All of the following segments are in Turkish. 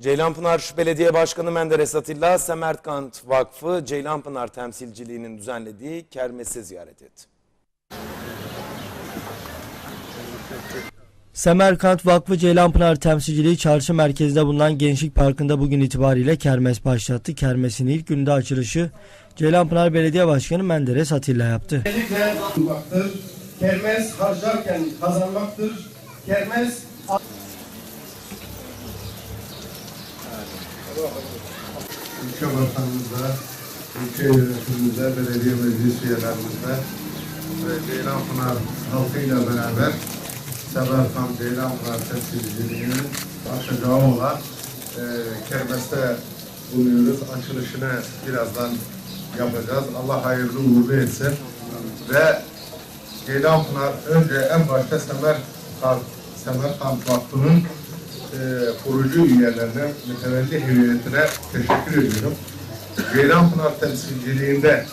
Ceylanpınar Belediye Başkanı Menderes Atilla, Semerkant Vakfı Ceylanpınar temsilciliğinin düzenlediği kermesi ziyaret etti. Semerkant Vakfı Ceylanpınar temsilciliği çarşı merkezinde bulunan Gençlik Parkı'nda bugün itibariyle kermes başlattı. Kermesin ilk günde açılışı Ceylanpınar Belediye Başkanı Menderes Atilla yaptı. Kermes harcarken kazanmaktır. Kermes ülke vatanımıza, ülke yönetimimize, belediye meclis üyelerimize ve Ceylanpınar halkıyla beraber Semerkant Ceylanpınar temsilciliğinin açacağı olan e, kermeste bulunuyoruz. Açılışını birazdan yapacağız. Allah hayırlı uğurlu etsin. Ve Ceylanpınar önce en başta Semerkant, Semerkant Vakfı'nın e, kurucu üyelerine, mütevelli heyetine teşekkür ediyorum. Ceylanpınar temsilciliğinde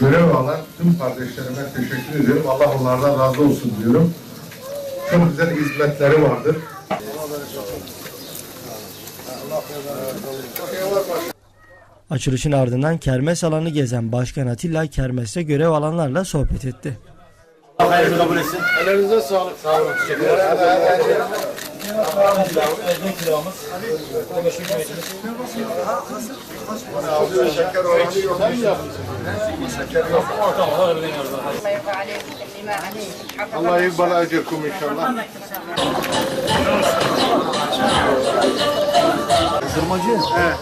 görev alan tüm kardeşlerime teşekkür ediyorum. Allah onlardan razı olsun diyorum. Çok güzel hizmetleri vardır. Açılışın ardından kermes alanı gezen Başkan Atilla kermeste görev alanlarla sohbet etti. Hayırlı kabul etsin. Ellerinize sağlık. Sağ olun. Teşekkürler. Elden kiramız, meşhur güvecimiz. Şeker oranı yok. Şeker yok. Ortamada öyle deniyoruz. Allah yekbala acırkum inşallah. Kırmacı? Evet.